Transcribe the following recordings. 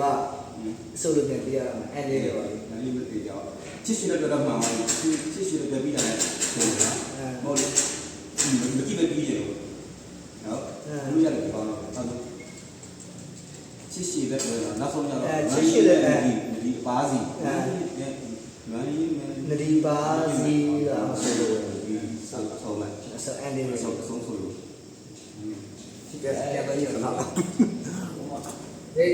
ကဆိုလိုပြန်ပြရမှာအန်လေးတော့ပါလေမသိကြအောင်ချစ်ရှင်တော့တော့မှန်ပါဘူးချစ်ရှင်တော့ပြပြီးတာလေဟုတ်လားဟုတ်လေမကြည့်မပြီးရေနော်လူရတယ်ပေါ့နော်ချစ်ရှင်လည်းပြောတာနောက်ဆုံးကျတော့ချစ်ရှင်လည်းဒီပါစီမာရီနဒီပါစီကဆိုလိုဆက်ဆုံးမယ်ဆက်အန်လေးဆုံးဆုံးဆိုလိုဒီကဲပြပါရတော့ Yeah.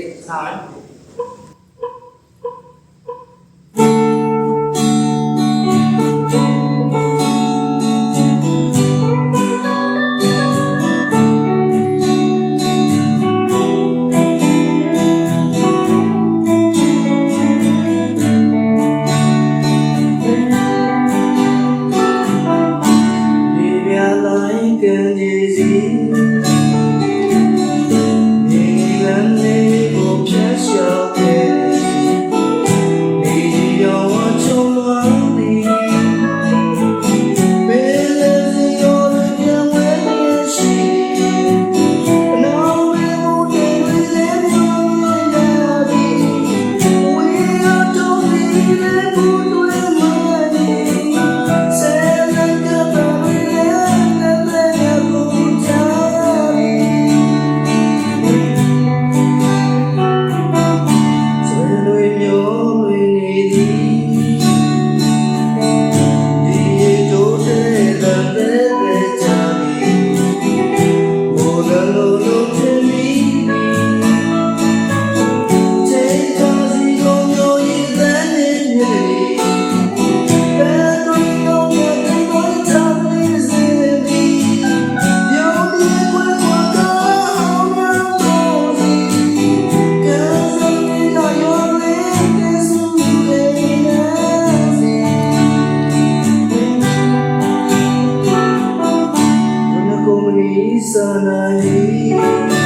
You.